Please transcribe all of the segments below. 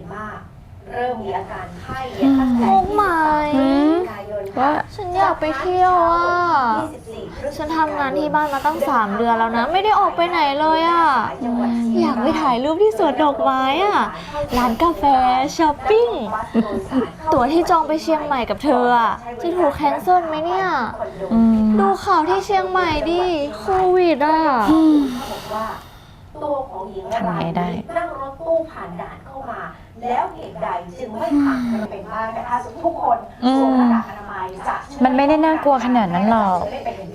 นมาเริ่มมีอาการไข้ตั้งแต่โอ้ที่ my พฤศจิกายนค่ะฉันอยากไปเที่ยวอะ24พฤศจิกยฉันทำงานที่บ้านมาตั้ง3เดือนแล้วนะ ไม่ได้ออกไปไหนเลยอะ อยากไปถ่ายรูปที่สวนดอกไม้อะ ร้านกาแฟช้อปปิ้ง ตั๋วที่จองไปเชียงใหม่กับเธออะจะถูกแคนเซิลไหมเนี่ยดูข่าวที่เชียงใหม่ดิ โควิดอะบอกว่า ตัวของหญิงทำไงได้นั่งรถตู้ผ่านด่านเข้ามา แล้วเหตุใดจึงไม่ผ่านมันเป็นบ้านแต่ถ้าทุกคนสวมหน้ากากอนามัยจะช่วยมันไม่ได้น่ากลัวขนาดนั้นหรอก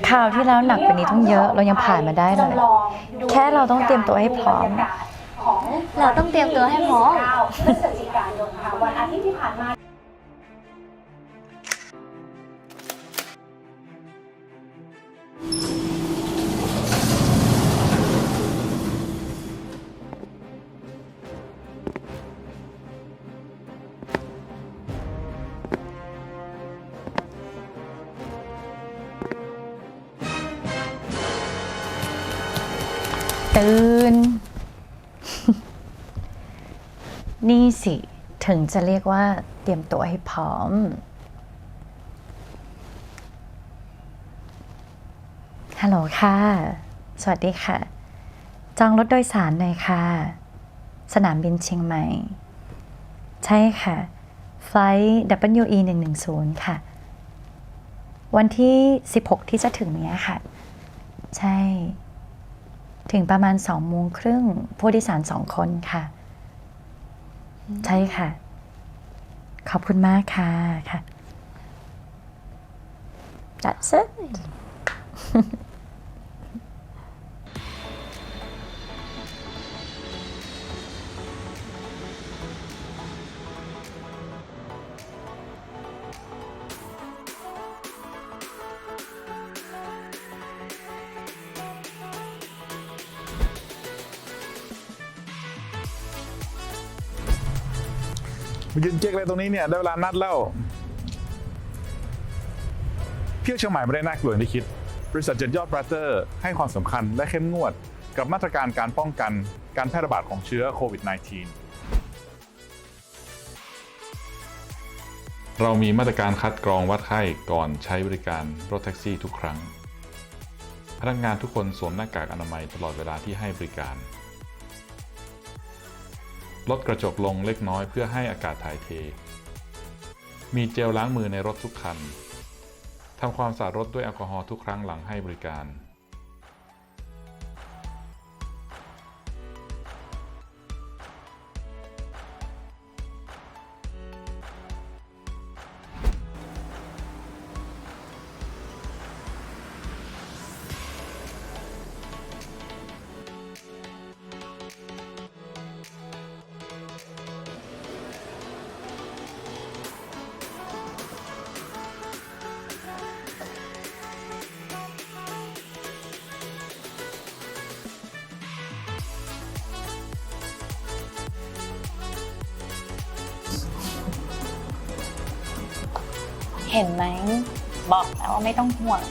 ข่าวที่แล้วหนักกว่านี้ต้องเยอะเรายังผ่านมาได้เลย จำลองดูแค่เราต้องเตรียมตัวให้พร้อมของเราต้องเตรียมตัวให้พร้อมพฤศจิกายนค่ะวันอาทิตย์ที่ผ่านมา ตื่น นี่สิ ถึงจะเรียกว่าเตรียมตัวให้พร้อม ฮัลโหลค่ะ สวัสดีค่ะ จองรถโดยสารหน่อยค่ะ สนามบินเชียงใหม่ ใช่ค่ะไฟล์ WE 110 ค่ะ วันที่ 16 ที่จะถึงเนี้ยค่ะ ใช่ ถึงประมาณสองโมงครึ่งผู้โดยสารสองคนค่ะ ใช่ค่ะ ขอบคุณมากค่ะค่ะ That's it ยืนเจ๊กเลยตรงนี้เนี่ยได้เวลานัดแล้วเที่ยวเชียงใหม่ไม่ได้น่ากลัวอย่างที่คิด บริษัทเจ็ดยอดบราเตอร์ ให้ความสำคัญและเข้มงวด กับมาตรการการป้องกันการแพร่ระบาดของเชื้อโควิด -19 เรามีมาตรการคัดกรองวัดไข้ก่อนใช้บริการรถแท็กซี่ทุกครั้ง พนักงานทุกคนสวมหน้ากากอนามัยตลอดเวลาที่ให้บริการ ลดกระจกลงเล็กน้อยเพื่อให้อากาศถ่ายเท มีเจลล้างมือในรถทุกคันทำความสะอาดรถด้วยแอลกอฮอล์ทุกครั้งหลังให้บริการ เห็นไหม บอกแล้วว่าไม่ต้องห่วง